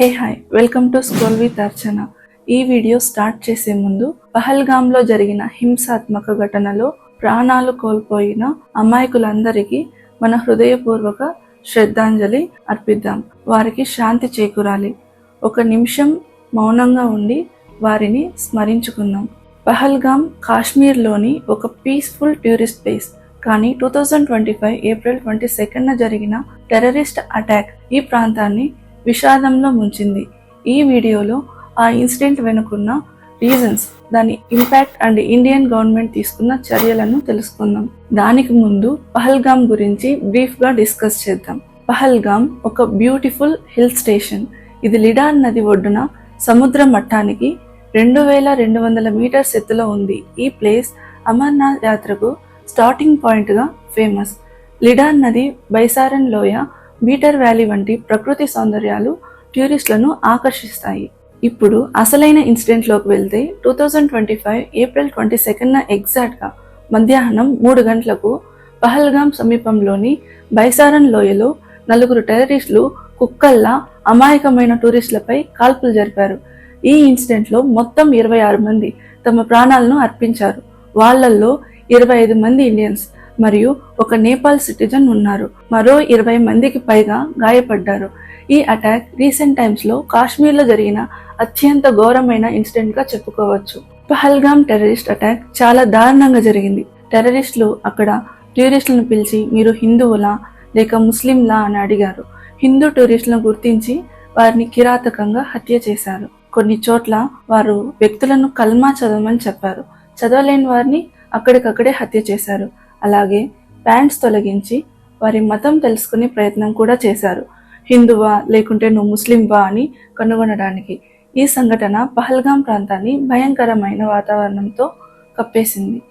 Hey hi welcome to school with Archana. ఈ video start చేసే ముందు పహల్గామ్లో జరిగిన హింసాత్మక ఘటనలో ప్రాణాలు కోల్పోయిన అమాయకులందరికీ మన హృదయపూర్వక శ్రద్ధాంజలి అర్పిద్దాం. వారికి శాంతి చేకూరాలి. ఒక నిమిషం మౌనంగా ఉండి వారిని స్మరించుకుందాం. పహల్గామ్ కాశ్మీర్లోని ఒక పీస్ఫుల్ టూరిస్ట్ ప్లేస్ కానీ two thousand twenty five April twenty సెకండ్న జరిగిన టెర్రరిస్ట్ అటాక్ ఈ ప్రాంతాన్ని విషాదంలో ముంచింది. ఈ వీడియోలో ఆ ఇన్సిడెంట్ వెనుకున్న రీజన్స్ దాని ఇంపాక్ట్ అండ్ ఇండియన్ గవర్నమెంట్ తీసుకున్న చర్యలను తెలుసుకుందాం. దానికి ముందు పహల్గామ్ గురించి బ్రీఫ్గా డిస్కస్ చేద్దాం. పహల్గామ్ ఒక బ్యూటిఫుల్ హిల్ స్టేషన్. ఇది లిడాన్ నది ఒడ్డున సముద్ర మట్టానికి రెండు వేల రెండు వందల మీటర్స్ ఎత్తులో ఉంది. ఈ ప్లేస్ అమర్నాథ్ యాత్రకు స్టార్టింగ్ పాయింట్గా ఫేమస్. లిడాన్ నది బైసారన్ లోయ బీటర్ వ్యాలీ వంటి ప్రకృతి సౌందర్యాలు టూరిస్టులను ఆకర్షిస్తాయి. ఇప్పుడు అసలైన ఇన్సిడెంట్లోకి వెళ్తే two thousand twenty five April twenty సెకండ్న ఎగ్జాక్ట్గా మధ్యాహ్నం మూడు గంటలకు పహల్గామ్ సమీపంలోని బైసారన్ లోయలో నలుగురు టెర్రరిస్టులు కుక్కల్లా అమాయకమైన టూరిస్టులపై కాల్పులు జరిపారు. ఈ ఇన్సిడెంట్లో మొత్తం ఇరవై ఆరు మంది తమ ప్రాణాలను అర్పించారు. వాళ్ళల్లో ఇరవై ఐదు మంది ఇండియన్స్ మరియు ఒక నేపాల్ సిటిజన్ ఉన్నారు. మరో ఇరవై మందికి పైగా గాయపడ్డారు. ఈ అటాక్ రీసెంట్ టైమ్స్లో కాశ్మీర్లో జరిగిన అత్యంత ఘోరమైన ఇన్సిడెంట్గా చెప్పుకోవచ్చు. పహల్గామ్ టెర్రరిస్ట్ అటాక్ చాలా దారుణంగా జరిగింది. టెర్రరిస్టులు అక్కడ టూరిస్టులను పిలిచి మీరు హిందువులా? లేక ముస్లింలా? అని అడిగారు. హిందూ టూరిస్టులను గుర్తించి వారిని కిరాతకంగా హత్య చేశారు. కొన్ని చోట్ల వారు వ్యక్తులను కల్మా చదవమని చెప్పారు. చదవలేని వారిని అక్కడికక్కడే హత్య చేశారు. అలాగే ప్యాంట్స్ తొలగించి వారి మతం తెలుసుకునే ప్రయత్నం కూడా చేశారు హిందువా లేకుంటే నువ్వు ముస్లింవా అని కనుగొనడానికి ఈ సంఘటన పహల్గాం ప్రాంతాన్ని భయంకరమైన వాతావరణంతో కప్పేసింది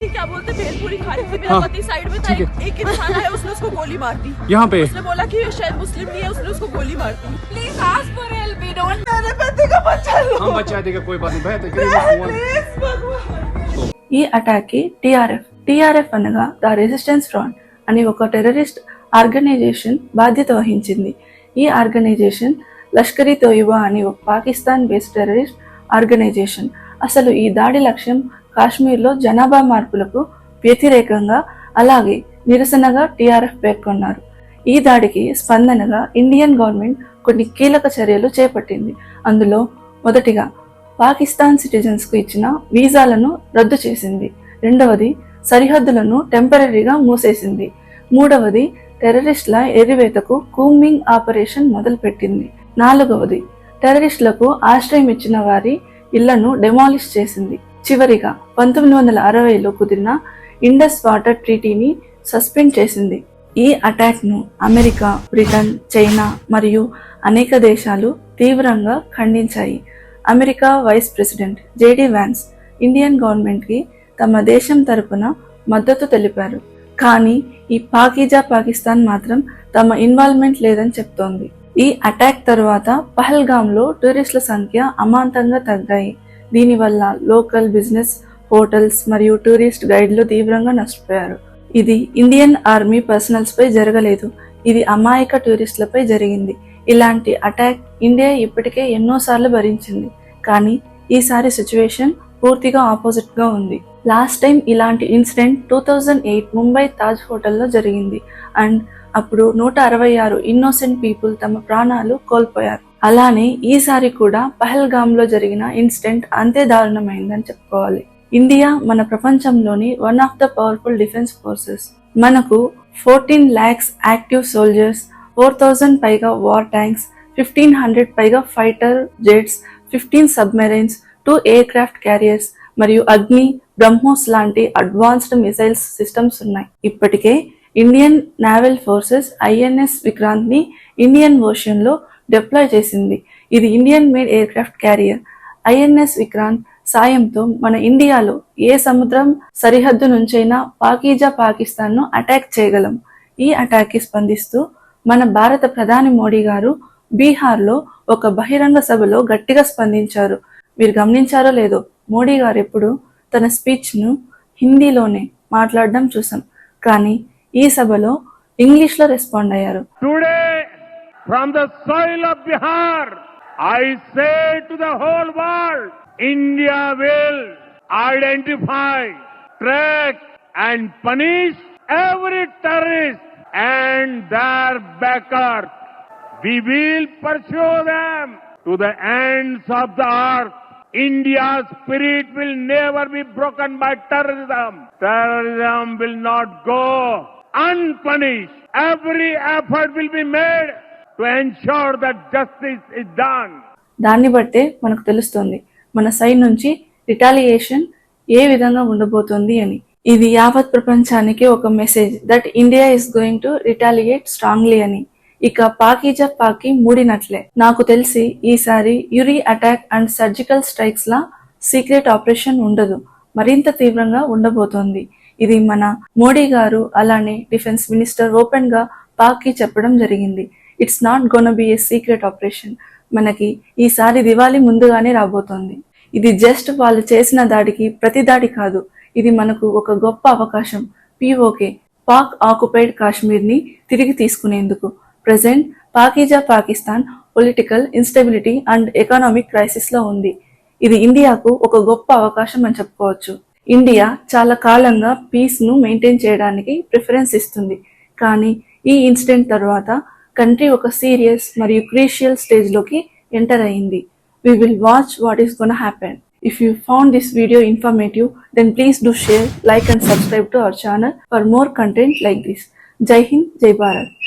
क्या बोलते भेलपुरी खा रहे थे मेरा हाँ, पति साइड में था ठीक एक, एक इंसान आया उसने उसको गोली मार दी यहाँ पे उसने बोला कि ये शायद मुस्लिम नहीं है उसने उसको गोली मार दी please ask for help we don't मेरे पति का बच्चा लो हम बचा देगा कोई बात नहीं भैया तो करिए फोन प्लीज भगवान ఈ అటాక్కి టీఆర్ఎఫ్ టీఆర్ఎఫ్ అనగా ద రెసిస్టెన్స్ ఫ్రాంట్ అని ఒక టెర్రరిస్ట్ ఆర్గనైజేషన్ బాధ్యత వహించింది. ఈ ఆర్గనైజేషన్ లష్కరీ తోయిబా అని ఒక పాకిస్తాన్ బేస్డ్ టెర్రరిస్ట్ ఆర్గనైజేషన్. అసలు ఈ దాడి లక్ష్యం కాశ్మీర్లో జనాభా మార్పులకు వ్యతిరేకంగా అలాగే నిరసనగా టీఆర్ఎఫ్ పేర్కొన్నారు. ఈ దాడికి స్పందనగా ఇండియన్ గవర్నమెంట్ కొన్ని కీలక చర్యలు చేపట్టింది. అందులో మొదటిగా పాకిస్తాన్ సిటిజన్స్కు ఇచ్చిన వీసాలను రద్దు చేసింది. రెండవది సరిహద్దులను టెంపరీగా మూసేసింది. మూడవది టెర్రరిస్టుల ఎరివేతకు కూమింగ్ ఆపరేషన్ మొదలుపెట్టింది. నాలుగవది టెర్రరిస్టులకు ఆశ్రయం ఇచ్చిన వారి ఇళ్ళను డెమాలిష్ చేసింది. చివరిగా పంతొమ్మిది వందల అరవైలో కుదిరిన ఇండస్ వాటర్ ట్రీటీని సస్పెండ్ చేసింది. ఈ అటాక్ను అమెరికా బ్రిటన్ చైనా మరియు అనేక దేశాలు తీవ్రంగా ఖండించాయి. America vice president JD Vance Indian గవర్నమెంట్కి తమ దేశం తరపున మద్దతు తెలిపారు. కానీ ఈ పాకీజా పాకిస్తాన్ మాత్రం తమ ఇన్వాల్వ్మెంట్ లేదని చెప్తోంది. ఈ అటాక్ తర్వాత పహల్గామ్లో టూరిస్టుల సంఖ్య అమాంతంగా తగ్గాయి. దీనివల్ల లోకల్ బిజినెస్ హోటల్స్ మరియు టూరిస్ట్ గైడ్లు తీవ్రంగా నష్టపోయారు. ఇది ఇండియన్ ఆర్మీ పర్సనల్స్పై జరగలేదు. ఇది అమాయక టూరిస్టులపై జరిగింది. ఇలాంటి అటాక్ ఇండియా ఇప్పటికే ఎన్నోసార్లు భరించింది. కానీ ఈసారి సిచ్యువేషన్ పూర్తిగా ఆపోజిట్గా ఉంది. లాస్ట్ టైం ఇలాంటి incident two thousand eight Mumbai Taj హోటల్లో జరిగింది. అండ్ అప్పుడు నూట అరవై ఆరు ఇన్నోసెంట్ పీపుల్ తమ ప్రాణాలు కోల్పోయారు. అలానే ఈసారి కూడా పహల్గామ్లో జరిగిన ఇన్సిడెంట్ అంతే దారుణమైందని చెప్పుకోవాలి. ఇండియా మన ప్రపంచంలోని one of the powerful defence forces మనకు fourteen lakhs active soldiers four thousand పైగా వార్ ట్యాంక్స్ ఫిఫ్టీన్ హండ్రెడ్ పైగా fighter jets fifteen submarines two aircraft carriers మరియు అగ్ని బ్రహ్మోస్ లాంటి అడ్వాన్స్డ్ మిసైల్స్ సిస్టమ్స్ ఉన్నాయి. ఇప్పటికే ఇండియన్ నావల్ ఫోర్సెస్ ఐఎన్ఎస్ విక్రాంత్ని ఇండియన్ ఓషన్లో deploy చేసింది. ఇది Indian made aircraft carrier INS Vikrant సాయంతో మన ఇండియాలో ఏ సముద్రం సరిహద్దు నుంచైనా పాకీజా పాకిస్తాన్ను అటాక్ చేయగలం. ఈ అటాక్కి స్పందిస్తూ మన భారత ప్రధాని మోడీ గారు బీహార్లో ఒక బహిరంగ సభలో గట్టిగా స్పందించారు. మీరు గమనించారో లేదో మోడీ గారు ఎప్పుడు తన స్పీచ్ను హిందీలోనే మాట్లాడడం చూసాం కానీ ఈ సభలో ఇంగ్లీష్లో రెస్పాండ్ అయ్యారు. Today from the soil of Bihar I say to the whole world India will identify track and punish every terrorist and their backer we will pursue them to the ends of the earth India spirit will never be broken by terrorism terrorism will not go unpunished every effort will be made to ensure that justice is done దాన్ని బట్టే మనకు తెలుస్తుంది మన side నుంచి retaliation ఏ విధంగా ఉండబోతుంది అని. ఇది యావత్ ప్రపంచానికి ఒక message that India is going to retaliate strongly అని. ఇక పాకీజా పాకి మూడినట్లే. నాకు తెలిసి ఈసారి Uri attack and surgical strikes law secret operation ఉండదు. మరింత తీవ్రంగా ఉండబోతోంది. ఇది మన మోడీ గారు అలానే డిఫెన్స్ మినిస్టర్ ఓపెన్గా పాక్కి చెప్పడం జరిగింది. It's not gonna be a secret operation మనకి ఈసారి దివాళీ ముందుగానే రాబోతోంది. ఇది జస్ట్ వాళ్ళు చేసిన దాడికి ప్రతి దాడి కాదు. ఇది మనకు ఒక గొప్ప అవకాశం. పిఓకే పాక్ ఆక్యుపైడ్ కాశ్మీర్ని తిరిగి తీసుకునేందుకు. Present పాకిజా Pakistan political instability and economic క్రైసిస్లో ఉంది. ఇది ఇండియాకు ఒక గొప్ప అవకాశం అని చెప్పుకోవచ్చు. ఇండియా చాలా కాలంగా పీస్ను మెయింటైన్ చేయడానికి ప్రిఫరెన్స్ ఇస్తుంది. కానీ ఈ ఇన్సిడెంట్ తర్వాత కంట్రీ ఒక సీరియస్ మరియు క్రీషియల్ స్టేజ్లోకి ఎంటర్ అయింది. We will watch what is gonna happen if you found this video informative then please do share like and subscribe to our channel for more content like this Jai Hind Jai Bharat